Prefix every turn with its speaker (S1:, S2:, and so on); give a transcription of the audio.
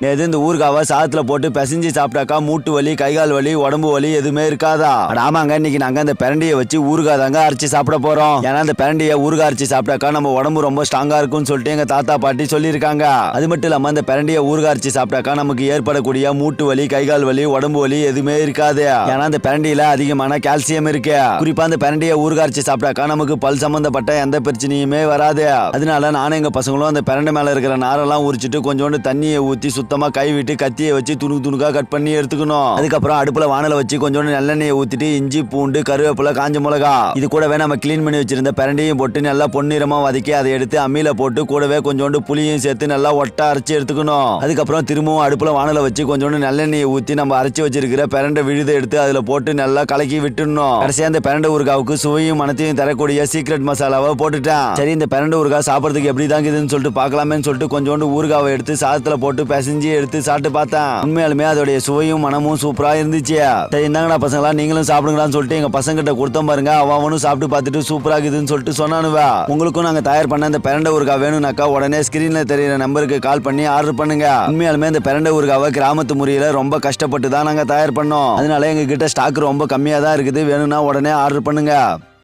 S1: எது இந்த ஊறுகாவை சாதத்துல போட்டு பிசைஞ்சு சாப்பிட்டாக்கா மூட்டு வலி கைகால் வலி உடம்பு வலி எதுவுமே இருக்காதா? ஆமாங்க இன்னைக்கு நாங்க அந்த பிரண்டியை வச்சு ஊறுகாய் தாங்க அரைச்சு சாப்பிட போறோம். ஏன்னா அந்த பிரண்டியை ஊறுகாய் அரைச்சு சாப்பிட்டாக்கா நம்ம உடம்பு ரொம்ப ஸ்ட்ராங்கா இருக்கும்னு சொல்லிட்டு எங்க தாத்தா பாட்டி சொல்லியிருக்காங்க. அது மட்டும் இல்லாம அந்த பிரண்டியை ஊறுகாய் அரைச்சு சாப்பிட்டாக்கா நமக்கு ஏற்படக்கூடிய மூட்டு வலி கைகால் வலி உடம்பு வலி எதுவுமே இருக்காது. ஏன்னா அந்த பிரண்டியில அதிகமான கால்சியம் இருக்கு. குறிப்பா அந்த பிரண்டியை ஊறுகாய் அரைச்சு சாப்பிட்டாக்கா நமக்கு பல் சம்பந்தப்பட்ட எந்த பிரச்சனையுமே வராது. அதனால நானும் எங்க பசங்களும் அந்த பிரண்டை மேல இருக்கிற நாரெல்லாம் உரிச்சிட்டு கொஞ்சோண்டு தண்ணியை ஊத்தி சுத்தமாக கை விட்டு கத்தியை வச்சு துணுக்கு துணுக்காக கட் பண்ணி எடுத்துக்கணும். அதுக்கப்புறம் அடுப்பில் வானலை வச்சு கொஞ்சோண்டு நல்லெண்ணெயை ஊற்றிட்டு இஞ்சி பூண்டு கருவேப்பிலை காஞ்ச மிளகா. இது கூடவே நம்ம க்ளீன் பண்ணி வச்சிருந்த பிரண்டையும் போட்டு நல்லா பொன்னிறமாக வதக்கி அதை எடுத்து அம்மியில் போட்டு கூடவே கொஞ்சோண்டு புளியும் சேர்த்து நல்லா ஒட்ட அரைச்சி எடுத்துக்கணும். அதுக்கப்புறம் திரும்பவும் அடுப்பில் வானலை வச்சு கொஞ்சோண்டு நல்லெண்ணெயை ஊற்றி நம்ம அரைச்சி வச்சிருக்கிற பிரண்டை விழுதை எடுத்து அதில் போட்டு நல்லா கலக்கி விட்டுடணும். கடைசியாக அந்த பிரண்டை ஊறுகாவுக்கு சுவையும் மனத்தையும் தரக்கூடிய சீக்ரெட் மசாலாவை போட்டுட்டேன். சரி இந்த பிரண்டை ஊறுகாய் சாப்பிட்றதுக்கு எப்படி இதுன்னு சொல்லிட்டு பார்க்கலாமேன்னு சொல்லிட்டு கொஞ்சோண்டு ஊறுகாவை எடுத்து சாதத்தில் போட்டு பேசி செஞ்சு எடுத்து சாப்பிட்டு பார்த்தேன். உண்மையாலுமே அதோடைய சுவையும் மனமும் சூப்பரா இருந்துச்சு. சரி என்னங்கடா பசங்களா நீங்களும் சாப்பிடுங்களான்னு சொல்லிட்டு எங்க பசங்க கிட்ட கொடுத்தோம் பாருங்க. அவன் அவனும் சாப்பிட்டு பார்த்துட்டு சூப்பரா இருக்குதுன்னு சொல்லிட்டு சொன்னானுவா. உங்களுக்கும் நாங்க தயார் பண்ண இந்த பிரண்டை ஊருக்கா வேணும்னாக்கா உடனே ஸ்கிரீன்ல தெரியுற நம்பருக்கு கால் பண்ணி ஆர்டர் பண்ணுங்க. உண்மையாலுமே இந்த பிரண்டை ஊறுகாவை கிராமத்து முறையில ரொம்ப கஷ்டப்பட்டு தான் நாங்க தயார் பண்ணோம். அதனால எங்க கிட்ட ஸ்டாக் ரொம்ப கம்மியா தான் இருக்குது. வேணும்னா உடனே ஆர்டர் பண்ணுங்க.